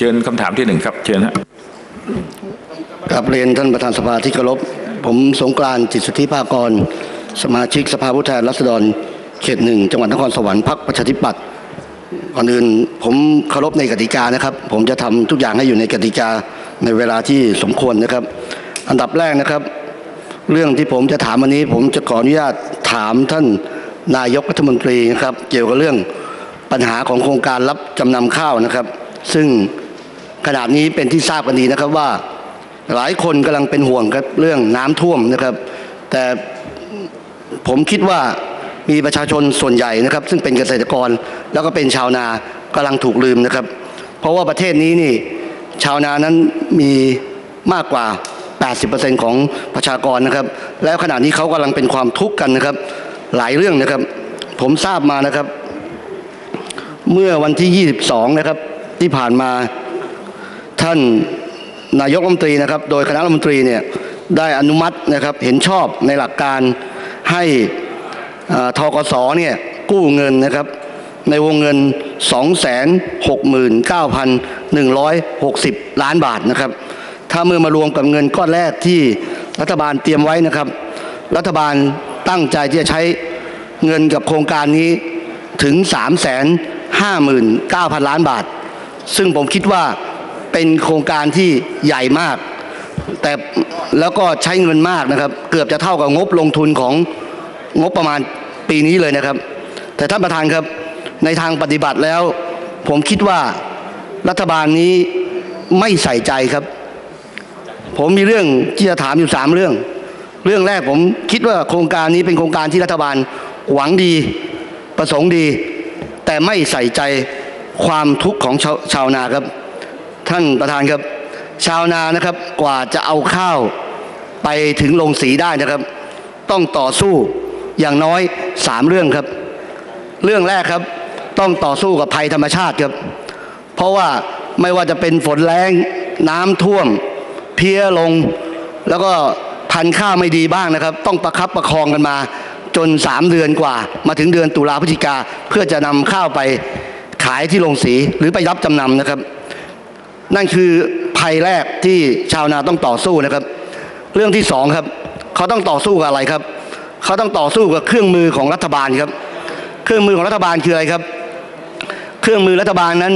เชิญคำถามที่หนึ่งครับ เชิญฮะกับเรียนท่านประธานสภาที่เคารพผมสงกรานต์จิตสุทธิภากร สมาชิกสภาผู้แทนราษฎรเขตหนึ่งจังหวัดนครสวรรค์พรรคประชาธิปัตย์ก่อนอื่นผมเคารพในกติกานะครับ ผมจะทำทุกอย่างให้อยู่ในกติกาในเวลาที่สมควรนะครับ อันดับแรกนะครับ เรื่องที่ผมจะถามวันนี้ ผมจะขออนุญาตถามท่านนายกรัฐมนตรีนะครับ เกี่ยวกับเรื่องปัญหาของโครงการรับจำนำข้าวนะครับ ซึ่ง ขณะนี้เป็นที่ทราบกันดีนะครับว่าหลายคนกำลังเป็นห่วงครับเรื่องน้ำท่วมนะครับ แต่ผมคิดว่ามีประชาชนส่วนใหญ่นะครับ ซึ่งเป็นเกษตรกรแล้วก็เป็นชาวนากำลังถูกลืมนะครับ เพราะว่าประเทศนี้นี่ชาวนานั้นมีมากกว่า 80%ของประชากรนะครับ แล้วขณะนี้เขากำลังเป็นความทุกข์กันนะครับ หลายเรื่องนะครับ ผมทราบมานะครับ เมื่อวันที่ 22 นะครับที่ผ่านมา ท่านนายกรัฐมนตรีนะครับ โดยคณะรัฐมนตรีเนี่ยได้อนุมัตินะครับเห็นชอบในหลักการให้ทกสเนี่ยกู้เงินนะครับในวงเงิน 269,160 ล้านบาทนะครับ ถ้าเมื่อมารวมกับเงินก้อนแรกที่รัฐบาลเตรียมไว้นะครับ รัฐบาลตั้งใจที่จะใช้เงินกับโครงการนี้ถึง 359,000 ล้านบาท ซึ่งผมคิดว่า เป็นโครงการที่ใหญ่มาก แต่แล้วก็ใช้เงินมากนะครับ เกือบจะเท่ากับงบลงทุนของงบประมาณปีนี้เลยนะครับ แต่ท่านประธานครับในทางปฏิบัติแล้ว ผมคิดว่ารัฐบาลนี้ไม่ใส่ใจครับ ผมมีเรื่องที่จะถามอยู่สามเรื่อง เรื่องแรกผมคิดว่าโครงการนี้เป็นโครงการที่รัฐบาลหวังดีประสงค์ดี แต่ไม่ใส่ใจความทุกข์ของชาวชาวนาครับ ท่านประธานครับ ชาวนานะครับกว่าจะเอาข้าวไปถึงโรงสีได้นะครับ ต้องต่อสู้อย่างน้อยสามเรื่องครับ เรื่องแรกครับ ต้องต่อสู้กับภัยธรรมชาติครับ เพราะว่าไม่ว่าจะเป็นฝนแรงน้ำท่วม เพี้ยลง แล้วก็พันข้าวไม่ดีบ้างนะครับ ต้องประคับประคองกันมา จน 3 เดือนกว่า มาถึงเดือนตุลาพฤศจิกาเพื่อจะนำข้าวไปขายที่โรงสีหรือไปรับจำนำนะครับ นั่นคือภัยแรกที่ชาวนาต้องต่อสู้นะครับ เรื่องที่สองครับ เขาต้องต่อสู้กับอะไรครับ เขาต้องต่อสู้กับเครื่องมือของรัฐบาลครับ เครื่องมือของรัฐบาลคืออะไรครับ เครื่องมือรัฐบาลนั้น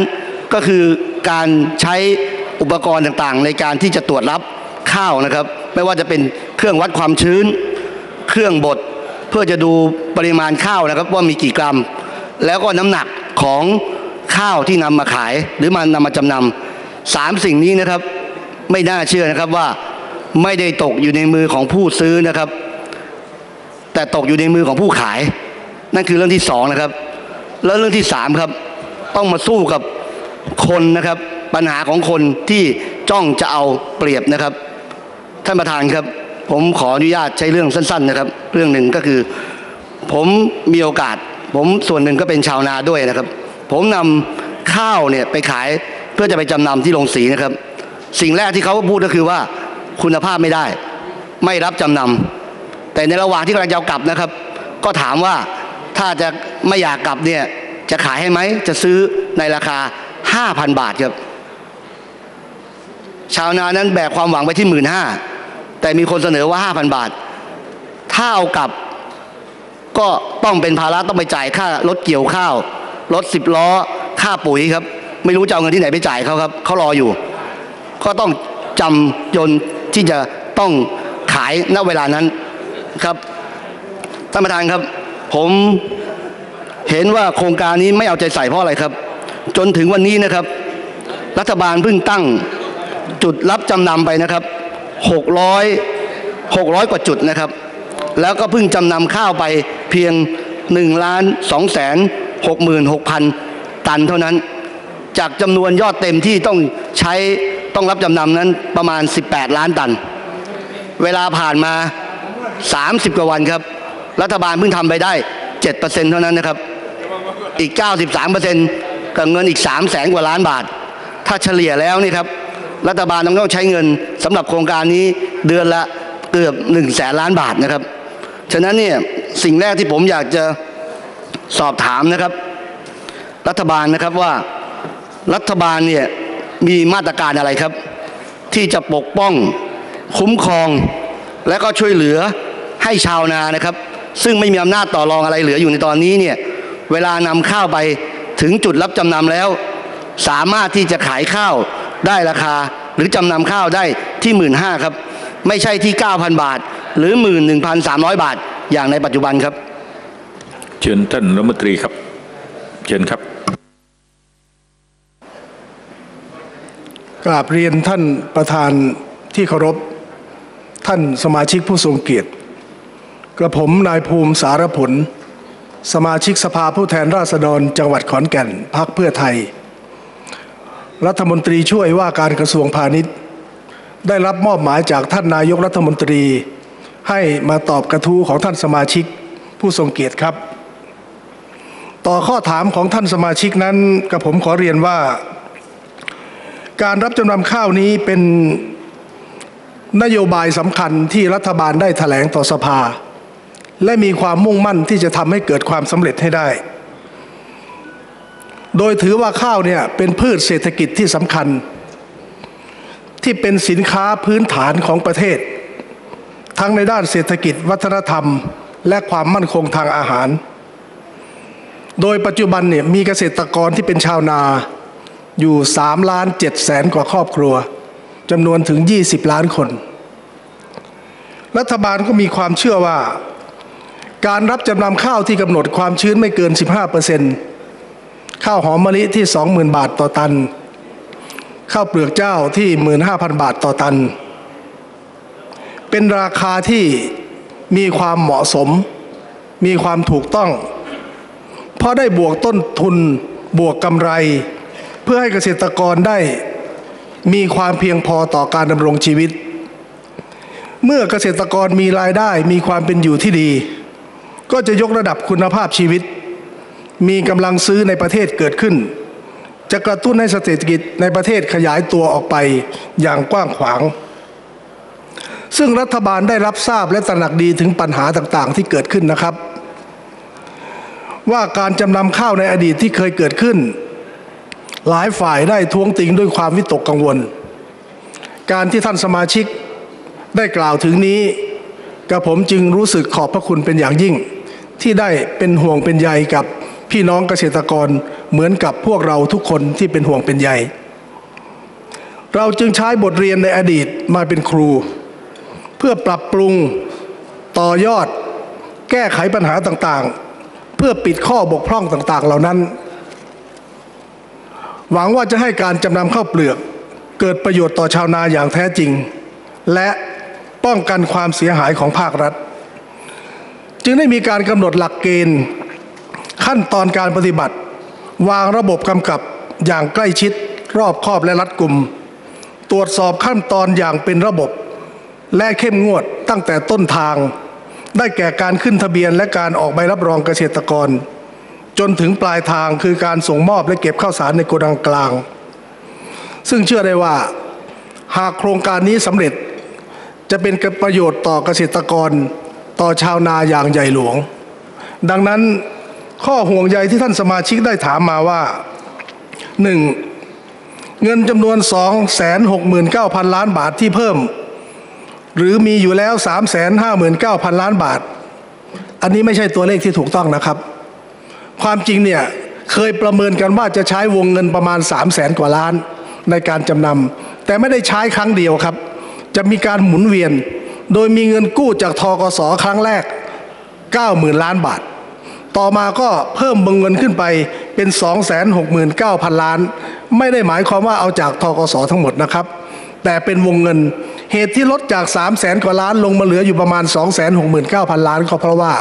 ก็คือการใช้อุปกรณ์ต่างๆ ในการที่จะตรวจรับข้าวนะครับ ไม่ว่าจะเป็นเครื่องวัดความชื้น เครื่องบดเพื่อจะดูปริมาณข้าวนะครับว่ามีกี่กรัม แล้วก็น้ำหนักของข้าวที่นำมาขายหรือมันนำมาจำนำ สามสิ่งนี้นะครับไม่น่าเชื่อนะครับว่าไม่ได้ตกอยู่ในมือของผู้ซื้อนะครับ แต่ตกอยู่ในมือของผู้ขาย นั่นคือเรื่องที่สองนะครับ แล้วเรื่องที่สามครับ ต้องมาสู้กับคนนะครับ ปัญหาของคนที่จ้องจะเอาเปรียบนะครับ ท่านประธานครับ ผมขออนุญาตใช้เรื่องสั้น ๆ นะครับ เรื่องหนึ่งก็คือ ผมมีโอกาส ผมส่วนหนึ่งก็เป็นชาวนาด้วยนะครับ ผมนำข้าวเนี่ยไปขาย เพื่อจะไปจำนำที่โรงสีนะครับ สิ่งแรกที่เขาพูดก็คือว่าคุณภาพไม่ได้ ไม่รับจำนำแต่ในระหว่างที่กำลังจะกลับนะครับ ก็ถามว่าถ้าจะไม่อยากกลับเนี่ยจะขายให้ไหมจะซื้อในราคา 5,000 บาทครับ ชาวนานั้นแบกความหวังไปที่หมื่นห้าแต่มีคนเสนอว่า 5,000 บาท ถ้าเอากลับก็ต้องเป็นภาระต้องไปจ่ายค่ารถเกี่ยวข้าวรถสิบล้อค่าปุ๋ยครับ ไม่รู้จะเอาเงินที่ไหนไปจ่ายเขาครับเขารออยู่ ก็ต้องจำยนที่จะต้องขายณเวลานั้นครับท่านประธานครับ ผมเห็นว่าโครงการนี้ไม่เอาใจใส่เพราะอะไรครับ จนถึงวันนี้นะครับ รัฐบาลเพิ่งตั้งจุดรับจำนำไปนะครับ600 600 กว่าจุดนะครับ แล้วก็เพิ่งจำนำข้าวไปเพียง1ล้าน2แสน66,000 ตันเท่านั้น จากจำนวนยอดเต็มที่ต้องใช้ต้องรับจำนำนั้นประมาณ 18 ล้านตัน เวลาผ่านมา 30 กว่าวันครับ รัฐบาลเพิ่งทำไปได้ 7%เท่านั้นนะครับ อีก 93%กับเงินอีก 3 0 0แสนกว่าล้านบาท ถ้าเฉลี่ยแล้วนี่ครับ รัฐบาลต้องใช้เงินสำหรับโครงการนี้เดือนละเกือบ1แสนล้านบาทนะครับ ฉะนั้นเนี่ยสิ่งแรกที่ผมอยากจะสอบถามนะครับ รัฐบาลนะครับว่า รัฐบาลเนี่ยมีมาตรการอะไรครับ ที่จะปกป้องคุ้มครอง และก็ช่วยเหลือให้ชาวนานะครับ ซึ่งไม่มีอำนาจต่อรองอะไรเหลืออยู่ในตอนนี้เนี่ยเวลานำข้าวไปถึงจุดรับจำนำแล้ว สามารถที่จะขายข้าวได้ราคา หรือจำนำข้าวได้ที่หมื่นห้าครับ ไม่ใช่ที่ 9,000 บาท หรือ11,300บาท อย่างในปัจจุบันครับ เชิญท่านรัฐมนตรีครับ เชิญครับ กราบเรียนท่านประธานที่เคารพ ท่านสมาชิกผู้ทรงเกียรติ กระผมนายภูมิสารผล สมาชิกสภาผู้แทนราษฎรจังหวัดขอนแก่นพักเพื่อไทย รัฐมนตรีช่วยว่าการกระทรวงพาณิชย์ ได้รับมอบหมายจากท่านนายกรัฐมนตรี ให้มาตอบกระทู้ของท่านสมาชิกผู้ทรงเกียรติครับ ต่อข้อถามของท่านสมาชิกนั้นกระผมขอเรียนว่า การรับจำนำข้าวนี้เป็นนโยบายสำคัญที่รัฐบาลได้แถลงต่อสภา และมีความมุ่งมั่นที่จะทำให้เกิดความสำเร็จให้ได้ โดยถือว่าข้าวเนี่ยเป็นพืชเศรษฐกิจที่สำคัญ ที่เป็นสินค้าพื้นฐานของประเทศ ทั้งในด้านเศรษฐกิจวัฒนธรรม และความมั่นคงทางอาหาร โดยปัจจุบันเนี่ยมีเกษตรกรที่เป็นชาวนา อยู่3ล้าน7แสนกว่าครอบครัวจำนวนถึง 20 ล้านคน รัฐบาลก็มีความเชื่อว่า การรับจำนำข้าวที่กำหนดความชื้นไม่เกิน 15%ข้าวหอมมะลิที่ 20,000 บาทต่อตัน ข้าวเปลือกเจ้าที่ 15,000 บาทต่อตัน เป็นราคาที่มีความเหมาะสม มีความถูกต้อง เพราะได้บวกต้นทุนบวกกำไร เพื่อให้เกษตรกรได้มีความเพียงพอต่อการดำรงชีวิต เมื่อเกษตรกรมีรายได้มีความเป็นอยู่ที่ดี ก็จะยกระดับคุณภาพชีวิต มีกำลังซื้อในประเทศเกิดขึ้น จะกระตุ้นให้เศรษฐกิจในประเทศขยายตัวออกไปอย่างกว้างขวาง ซึ่งรัฐบาลได้รับทราบและตระหนักดีถึงปัญหาต่างๆ ที่เกิดขึ้นนะครับ ว่าการจำนำข้าวในอดีตที่เคยเกิดขึ้น หลายฝ่ายได้ท้วงติงด้วยความวิตกกังวล การที่ท่านสมาชิกได้กล่าวถึงนี้กระผมจึงรู้สึกขอบพระคุณเป็นอย่างยิ่ง ที่ได้เป็นห่วงเป็นใยกับพี่น้องเกษตรกรเหมือนกับพวกเราทุกคนที่เป็นห่วงเป็นใยเราจึงใช้บทเรียนในอดีตมาเป็นครู เพื่อปรับปรุงต่อยอด แก้ไขปัญหาต่างๆ เพื่อปิดข้อบกพร่องต่างๆ เหล่านั้น หวังว่าจะให้การจำนำข้าวเปลือก เกิดประโยชน์ต่อชาวนาอย่างแท้จริง และป้องกันความเสียหายของภาครัฐ จึงได้มีการกำหนดหลักเกณฑ์ ขั้นตอนการปฏิบัติ วางระบบกำกับอย่างใกล้ชิด รอบคอบและรัดกุม ตรวจสอบขั้นตอนอย่างเป็นระบบ และเข้มงวดตั้งแต่ต้นทาง ได้แก่การขึ้นทะเบียนและการออกใบรับรองเกษตรกร จนถึงปลายทางคือการส่งมอบและเก็บข้าวสารในโกดังกลาง ซึ่งเชื่อได้ว่าหากโครงการนี้สำเร็จจะเป็นประโยชน์ต่อเกษตรกรต่อชาวนาอย่างใหญ่หลวง ดังนั้นข้อห่วงใยที่ท่านสมาชิกได้ถามมาว่า 1. เงินจำนวน 269,000 ล้านบาทที่เพิ่ม หรือมีอยู่แล้ว 359,000 ล้านบาท อันนี้ไม่ใช่ตัวเลขที่ถูกต้องนะครับ ความจริงเนี่ยเคยประเมินกันว่าจะใช้วงเงินประมาณ 3 0 0แสนกว่าล้านในการจำนำแต่ไม่ได้ใช้ครั้งเดียวครับ จะมีการหมุนเวียน โดยมีเงินกู้จากทกสครั้งแรก 90,000 ล้านบาท ต่อมาก็เพิ่มวงเงินขึ้นไปเป็น 269,000 ล้าน ไม่ได้หมายความว่าเอาจากทกสทั้งหมดนะครับ แต่เป็นวงเงินเหตุที่ลดจาก 3 0 0แสนกว่าล้านลงมาเหลืออยู่ประมาณ 269,000 ล้านก็เพราะว่า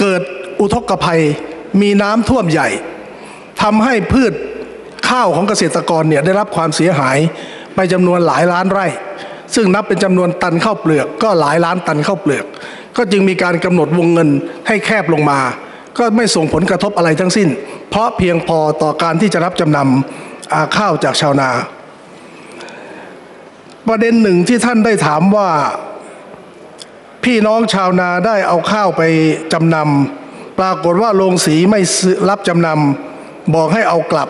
เกิด อุทกภัยมีน้ำท่วมใหญ่ทำให้พืชข้าวของเกษตรกรเนี่ยได้รับความเสียหายไปจำนวนหลายล้านไร่ ซึ่งนับเป็นจำนวนตันข้าวเปลือก ก็หลายล้านตันข้าวเปลือก ก็จึงมีการกำหนดวงเงินให้แคบลงมา ก็ไม่ส่งผลกระทบอะไรทั้งสิ้น เพราะเพียงพอต่อการที่จะรับจำนำข้าวจากชาวนา ประเด็นหนึ่งที่ท่านได้ถามว่าพี่น้องชาวนาได้เอาข้าวไปจำนำ รากฏว่าโรงสีไม่รับจำนำบอกให้เอากลับ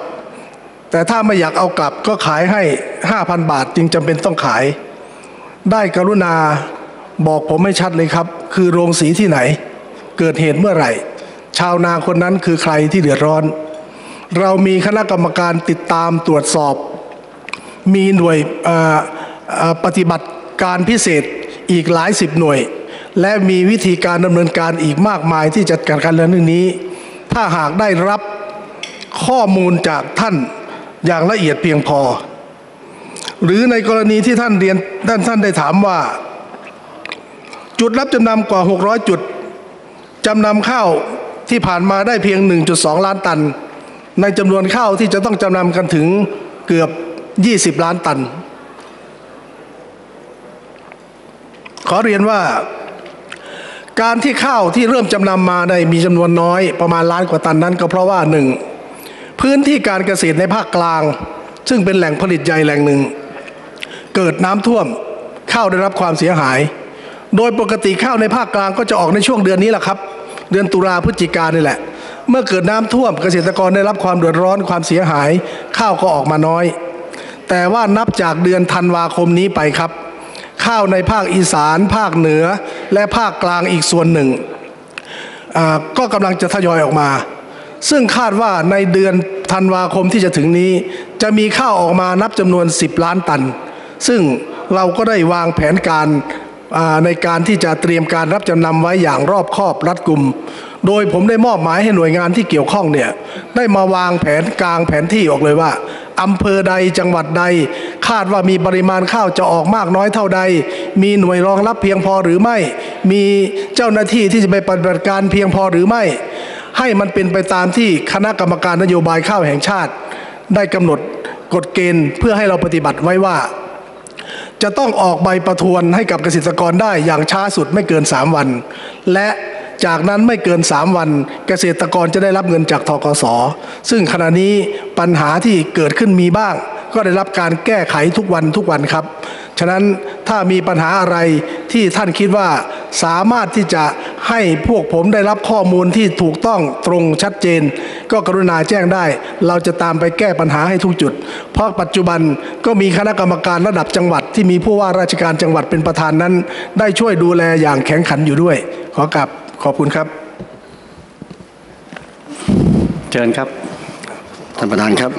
แต่ถ้าไม่อยากเอากลับก็ขายให้ 5,000 บาทจึงจำเป็นต้องขาย ได้กรุณาบอกผมให้ชัดเลยครับ คือโรงสีที่ไหน เกิดเหตุเมื่อไหร่ ชาวนาคนนั้นคือใครที่เดือดร้อน เรามีคณะกรรมการติดตามตรวจสอบ มีหน่วยปฏิบัติการพิเศษอีกหลายสิบหน่วย และมีวิธีการดำเนินการอีกมากมายที่จัดการการเรื่องนี้ ถ้าหากได้รับข้อมูลจากท่านอย่างละเอียดเพียงพอ หรือในกรณีที่ท่านเรียนท่านท่านได้ถามว่า จุดรับจำนำกว่า 600 จุดจำนำข้าวที่ผ่านมาได้เพียง 1.2 ล้านตัน ในจำนวนข้าวที่จะต้องจำนำกันถึงเกือบ 20 ล้านตัน ขอเรียนว่า การที่ข้าวที่เริ่มจำนำมาได้มีจำนวนน้อย ประมาณล้านกว่าตันนั้น ก็เพราะว่าหนึ่งพื้นที่การเกษตรในภาคกลาง ซึ่งเป็นแหล่งผลิตใหญ่แหล่งหนึ่ง เกิดน้ำท่วมข้าวได้รับความเสียหาย โดยปกติข้าวในภาคกลางก็จะออกในช่วงเดือนนี้แหละครับ เดือนตุลาพฤศจิกานี่แหละ เมื่อเกิดน้ำท่วมเกษตรกรได้รับความเดือดร้อนความเสียหาย ข้าวก็ออกมาน้อย แต่ว่านับจากเดือนธันวาคมนี้ไปครับ ข้าวในภาคอีสาน ภาคเหนือ และภาคกลางอีกส่วนหนึ่ง ก็กำลังจะทยอยออกมา ซึ่งคาดว่าในเดือนธันวาคมที่จะถึงนี้ จะมีข้าวออกมานับจำนวน 10 ล้านตัน ซึ่งเราก็ได้วางแผนการในการที่จะเตรียมการรับจำนำไว้อย่างรอบคอบรัดกุม โดยผมได้มอบหมายให้หน่วยงานที่เกี่ยวข้องเนี่ยได้มาวางแผนกลางแผนที่ออกเลยว่าอำเภอใดจังหวัดใด คาดว่ามีปริมาณข้าวจะออกมากน้อยเท่าใด มีหน่วยรองรับเพียงพอหรือไม่ มีเจ้าหน้าที่ที่จะไปปฏิบัติการเพียงพอหรือไม่ ให้มันเป็นไปตามที่คณะกรรมการนโยบายข้าวแห่งชาติ ได้กำหนดกฎเกณฑ์เพื่อให้เราปฏิบัติไว้ว่า จะต้องออกใบประทวนให้กับเกษตรกรได้อย่างช้าสุดไม่เกิน 3 วัน และ จากนั้นไม่เกิน 3 วัน เกษตรกรจะได้รับเงินจากทกส ซึ่งขณะนี้ปัญหาที่เกิดขึ้นมีบ้าง ก็ได้รับการแก้ไขทุกวันทุกวันครับ ฉะนั้นถ้ามีปัญหาอะไรที่ท่านคิดว่าสามารถที่จะให้พวกผมได้รับข้อมูลที่ถูกต้องตรงชัดเจน ก็กรุณาแจ้งได้ เราจะตามไปแก้ปัญหาให้ทุกจุด เพราะปัจจุบันก็มีคณะกรรมการระดับจังหวัด ที่มีผู้ว่าราชการจังหวัดเป็นประธานนั้น ได้ช่วยดูแลอย่างแข็งขันอยู่ด้วย ขอกลับ ขอบคุณครับ เชิญครับท่านประธานครับ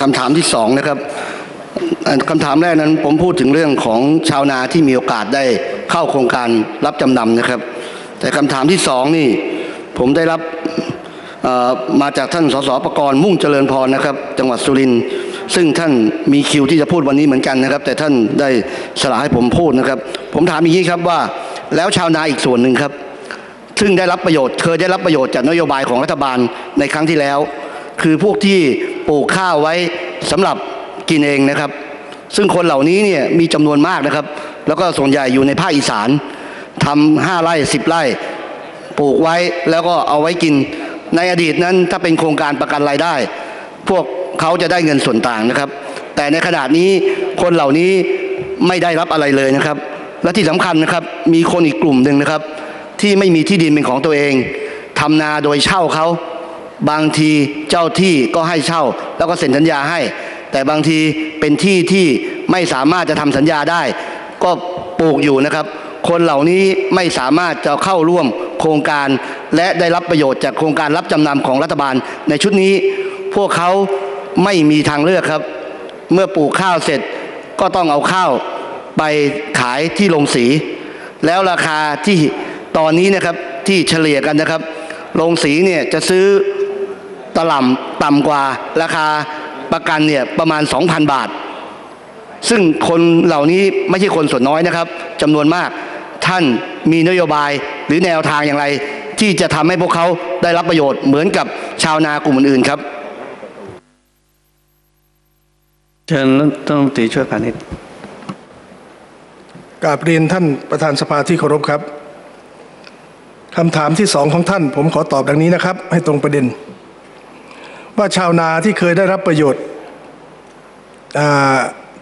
คำถามที่สองนะครับคำถามแรกนั้นผมพูดถึงเรื่องของชาวนาที่มีโอกาสได้เข้าโครงการรับจำนำนะครับ แต่คำถามที่สองนี่ผมได้รับมาจากท่านสสประกรณ์มุ่งเจริญพรนะครับ จังหวัดสุรินทร์ซึ่งท่านมีคิวที่จะพูดวันนี้เหมือนกันนะครับ แต่ท่านได้สละให้ผมพูดนะครับ ผมถามอย่างนี้ครับว่า แล้วชาวนาอีกส่วนหนึ่งครับ ซึ่งได้รับประโยชน์เคยได้รับประโยชน์จากนโยบายของรัฐบาลในครั้งที่แล้ว คือพวกที่ปลูกข้าวไว้สำหรับกินเองนะครับ ซึ่งคนเหล่านี้เนี่ยมีจำนวนมากนะครับ แล้วก็ส่วนใหญ่อยู่ในภาคอีสานทำห้าไร่สิบไร่ ปลูกไว้แล้วก็เอาไว้กิน ในอดีตนั้นถ้าเป็นโครงการประกันรายได้ พวกเขาจะได้เงินส่วนต่างนะครับ แต่ในขณะนี้คนเหล่านี้ไม่ได้รับอะไรเลยนะครับ และที่สำคัญนะครับมีคนอีกกลุ่มหนึ่งนะครับ ที่ไม่มีที่ดินเป็นของตัวเองทำนาโดยเช่าเขา บางทีเจ้าที่ก็ให้เช่า แล้วก็เซ็นสัญญาให้ แต่บางทีเป็นที่ที่ไม่สามารถจะทำสัญญาได้ ก็ปลูกอยู่นะครับ คนเหล่านี้ไม่สามารถจะเข้าร่วมโครงการและได้รับประโยชน์จากโครงการรับจำนำของรัฐบาล ในชุดนี้พวกเขาไม่มีทางเลือกครับ เมื่อปลูกข้าวเสร็จก็ต้องเอาข้าวไปขายที่โรงสี แล้วราคาที่ ตอนนี้นะครับที่เฉลี่ยกันนะครับ โรงสีเนี่ยจะซื้อตล่ำต่ำกว่าราคาประกันเนี่ยประมาณ 2,000 บาท ซึ่งคนเหล่านี้ไม่ใช่คนส่วนน้อยนะครับจำนวนมากท่านมีนโยบายหรือแนวทางอย่างไร ที่จะทำให้พวกเขาได้รับประโยชน์เหมือนกับชาวนากลุ่มอื่นๆครับเชิญรัฐมนตรีช่วยพาณิชย์กราบเรียนท่านประธานสภาที่เคารพครับ คำถามที่สองของท่าน ผมขอตอบดังนี้นะครับ ให้ตรงประเด็น ว่าชาวนาที่เคยได้รับประโยชน์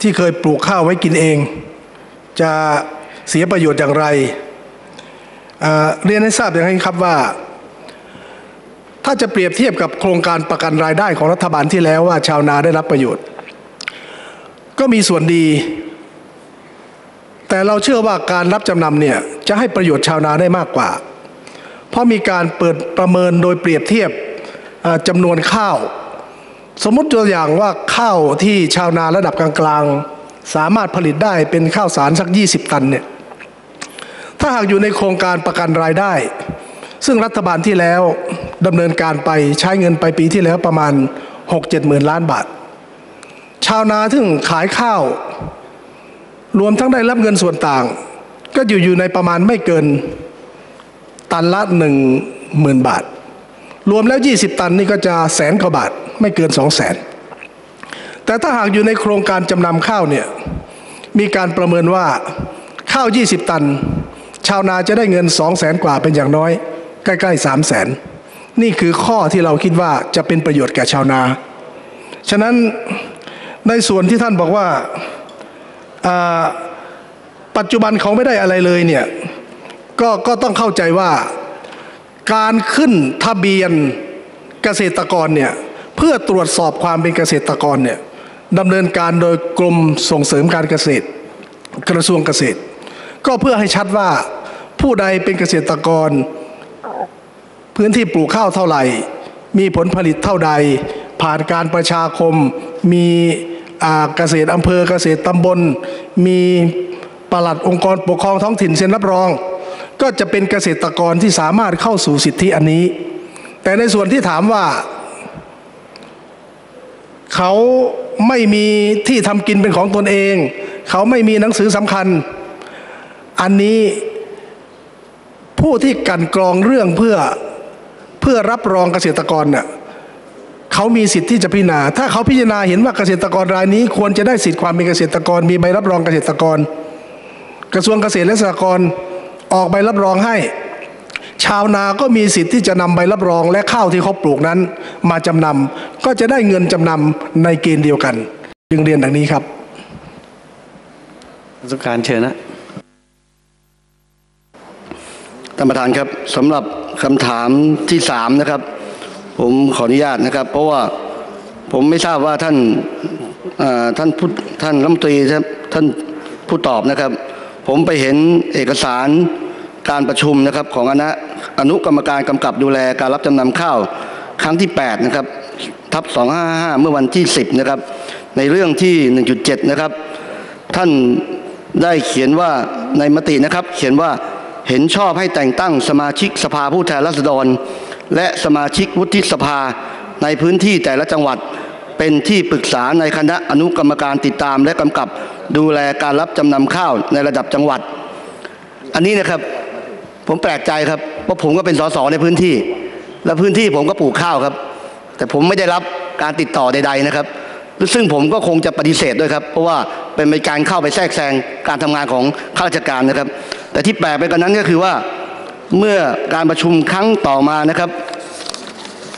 ที่เคยปลูกข้าวไว้กินเอง จะเสียประโยชน์อย่างไร เรียนให้ทราบอย่างนี้ครับว่า ถ้าจะเปรียบเทียบกับโครงการประกันรายได้ของรัฐบาลที่แล้วว่าชาวนาได้รับประโยชน์ ก็มีส่วนดี แต่เราเชื่อว่าการรับจำนำเนี่ยจะให้ประโยชน์ชาวนาได้มากกว่า ราะมีการเปิดประเมินโดยเปรียบเทียบจำนวนข้าว สมมติตัวอย่างว่าข้าวที่ชาวนาระดับกลางๆ สามารถผลิตได้เป็นข้าวสารสัก 20 ตันเนี่ยถ้าหากอยู่ในโครงการประกันรายได้ ซึ่งรัฐบาลที่แล้วดำเนินการไปใช้เงินไปปีที่แล้วประมาณ 6-7หมื่นล้านบาท ชาวนาซึ่งขายข้าว รวมทั้งได้รับเงินส่วนต่าง ก็อยู่อยู่ในประมาณไม่เกิน ตันละหนึ่งหมื่นบาท รวมแล้ว 20 ตันนี่ก็จะแสนกว่าบาท ไม่เกิน2 0 0แสนแต่ถ้าหากอยู่ในโครงการจำนำข้าวเนี่ยมีการประเมินว่าข้าว 20 ตัน ชาวนาจะได้เงิน2 0 0แสนกว่าเป็นอย่างน้อย ใกล้ๆ3 0 0แสนนี่คือข้อที่เราคิดว่าจะเป็นประโยชน์แก่ชาวนา ฉะนั้นในส่วนที่ท่านบอกว่า ปัจจุบันเขาไม่ได้อะไรเลยเนี่ย ก็ก็ต้องเข้าใจว่าการขึ้นทะเบียนเกษตรกรเนี่ยเพื่อตรวจสอบความเป็นเกษตรกรเนี่ยดำเนินการโดยกรมส่งเสริมการเกษตร กระทรวงเกษตร ก็เพื่อให้ชัดว่าผู้ใดเป็นเกษตรกร พื้นที่ปลูกข้าวเท่าไหร่ มีผลผลิตเท่าใด ผ่านการประชาคม มีอาเกษตรอำเภอเกษตรตำบล มีปลัดองค์กรปกครองท้องถิ่นเซ็นรับรอง ก็จะเป็นเกษตรกรที่สามารถเข้าสู่สิทธิอันนี้ แต่ในส่วนที่ถามว่า เขาไม่มีที่ทำกินเป็นของตนเอง เขาไม่มีหนังสือสำคัญ อันนี้ผู้ที่กันกรองเรื่องเพื่อเพื่อรับรองเกษตรกรเนี่ยเขามีสิทธิ์ที่จะพิจารณา ถ้าเขาพิจารณาเห็นว่าเกษตรกรรายนี้ ควรจะได้สิทธิ์ความเป็นเกษตรกร มีใบรับรองเกษตรกร กระทรวงเกษตรและสหกรณ์ ออกใบรับรองให้ ชาวนาก็มีสิทธิ์ที่จะนำใบรับรองและข้าวที่เขาปลูกนั้น มาจำนำก็จะได้เงินจำนำในเกณฑ์เดียวกัน จึงเรียนดังนี้ครับสุการเชิญนะท่านประธานครับสำหรับคำถามที่สามนะครับ ผมขออนุญาตนะครับ เพราะว่าผมไม่ทราบว่าท่านเอ่อท่านผู้ท่านรัฐมนตรีท่านท่านผู้ตอบนะครับ ผมไปเห็นเอกสารการประชุมนะครับของคณะอนุกรรมการกำกับดูแลการรับจำนำข้าวครั้งที่ 8 นะครับทับ 255 เมื่อวันที่ 10 นะครับ ในเรื่องที่ 1.7 นะครับ ท่านได้เขียนว่าในมตินะครับ เขียนว่าเห็นชอบให้แต่งตั้งสมาชิกสภาผู้แทนราษฎร และสมาชิกวุฒิสภาในพื้นที่แต่ละจังหวัด เป็นที่ปรึกษาในคณะอนุกรรมการติดตามและกำกับดูแลการรับจำนำข้าวในระดับจังหวัด อันนี้นะครับผมแปลกใจครับเพราะผมก็เป็นสสในพื้นที่ และพื้นที่ผมก็ปลูกข้าวครับ แต่ผมไม่ได้รับการติดต่อใด ๆนะครับ ซึ่งผมก็คงจะปฏิเสธด้วยครับ เพราะว่าเป็นการเข้าไปแทรกแซงการทำงานของข้าราชการนะครับ แต่ที่แปลกไปกว่านั้นก็คือว่าเมื่อการประชุมครั้งต่อมานะครับ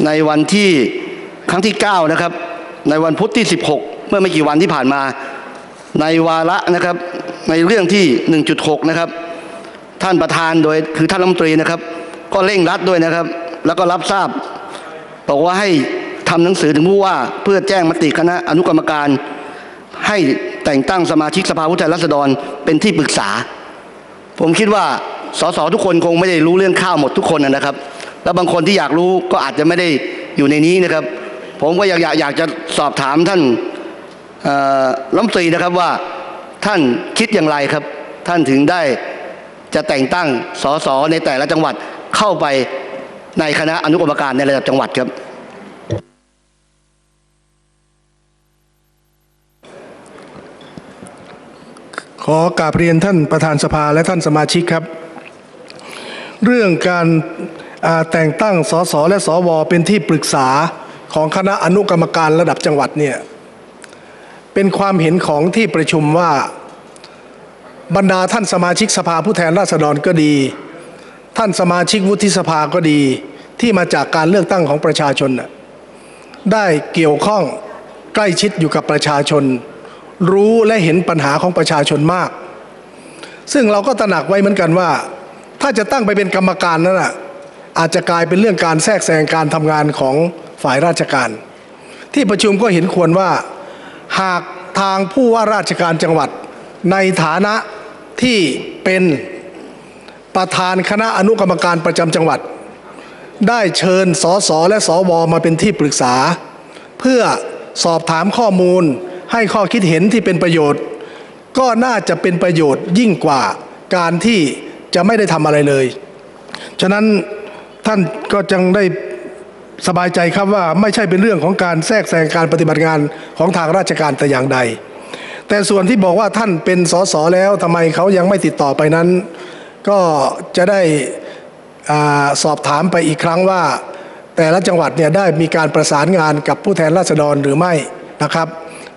ในวันที่ครั้งที่ 9 นะครับ ในวันพุธที่ 16 เมื่อไม่กี่วันที่ผ่านมา ในวาระนะครับในเรื่องที่ 1.6 นะครับ ท่านประธานโดยคือท่านรัฐมนตรีนะครับ ก็เร่งรัดด้วยนะครับ แล้วก็รับทราบบอกว่าให้ทำหนังสือถึงผู้ว่าเพื่อแจ้งมติคณะอนุกรรมการ ให้แต่งตั้งสมาชิกสภาผู้แทนราษฎรเป็นที่ปรึกษา ผมคิดว่าสสทุกคนคงไม่ได้รู้เรื่องข้าวหมดทุกคนนะครับ แล้วบางคนที่อยากรู้ก็อาจจะไม่ได้อยู่ในนี้นะครับ ผมก็อยากอยากอยากจะสอบถามท่านเอ่อรัมตรีนะครับว่าท่านคิดอย่างไรครับ ท่านถึงได้จะแต่งตั้งสสในแต่ละจังหวัดเข้าไปในคณะอนุกรรมการในระดับจังหวัดครับขอกราบเรียนท่านประธานสภาและท่านสมาชิกครับ เรื่องการแต่งตั้งสสและสวเป็นที่ปรึกษา ของคณะอนุกรรมการระดับจังหวัดเนี่ยเป็นความเห็นของที่ประชุมว่าบรรดาท่านสมาชิกสภาผู้แทนราษฎรก็ดี ท่านสมาชิกวุฒิสภาก็ดี ที่มาจากการเลือกตั้งของประชาชนน่ะได้เกี่ยวข้องใกล้ชิดอยู่กับประชาชน รู้และเห็นปัญหาของประชาชนมาก ซึ่งเราก็ตระหนักไว้เหมือนกันว่า ถ้าจะตั้งไปเป็นกรรมการนั้นน่ะ อาจจะกลายเป็นเรื่องการแทรกแซงการทำงานของฝ่ายราชการ ที่ประชุมก็เห็นควรว่า หากทางผู้ว่าราชการจังหวัด ในฐานะที่เป็นประธานคณะอนุกรรมการประจำจังหวัด ได้เชิญสสและสวมาเป็นที่ปรึกษา เพื่อสอบถามข้อมูลให้ข้อคิดเห็นที่เป็นประโยชน์ ก็น่าจะเป็นประโยชน์ยิ่งกว่าการที่จะไม่ได้ทำอะไรเลย ฉะนั้น ท่านก็จังได้สบายใจครับว่าไม่ใช่เป็นเรื่องของการแทรกแซงการปฏิบัติงานของทางราชการแต่อย่างใด แต่ส่วนที่บอกว่าท่านเป็นสสแล้วทำไมเขายังไม่ติดต่อไปนั้น ก็จะได้อสอบถามไปอีกครั้งว่า แต่ละจังหวัดเนี่ยได้มีการประสานงานกับผู้แทนราษฎรหรือไม่นะครับ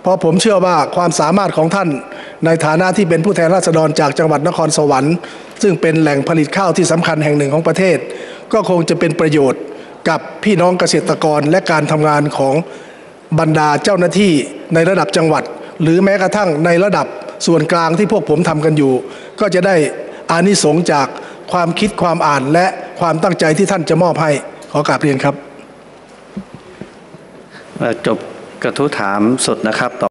เพราะผมเชื่อว่าความสามารถของท่านในฐานะที่เป็นผู้แทนราษฎรจากจังหวัดนครสวรรค์ ซึ่งเป็นแหล่งผลิตข้าวที่สำคัญแห่งหนึ่งของประเทศ ก็คงจะเป็นประโยชน์กับพี่น้องเกษตรกรและการทำงานของบรรดาเจ้าหน้าที่ในระดับจังหวัด หรือแม้กระทั่งในระดับส่วนกลางที่พวกผมทำกันอยู่ ก็จะได้อานิสงส์จากความคิดความอ่านและความตั้งใจที่ท่านจะมอบให้ขอกราบเรียนครับจบกระทู้ถามสดนะครับต่อ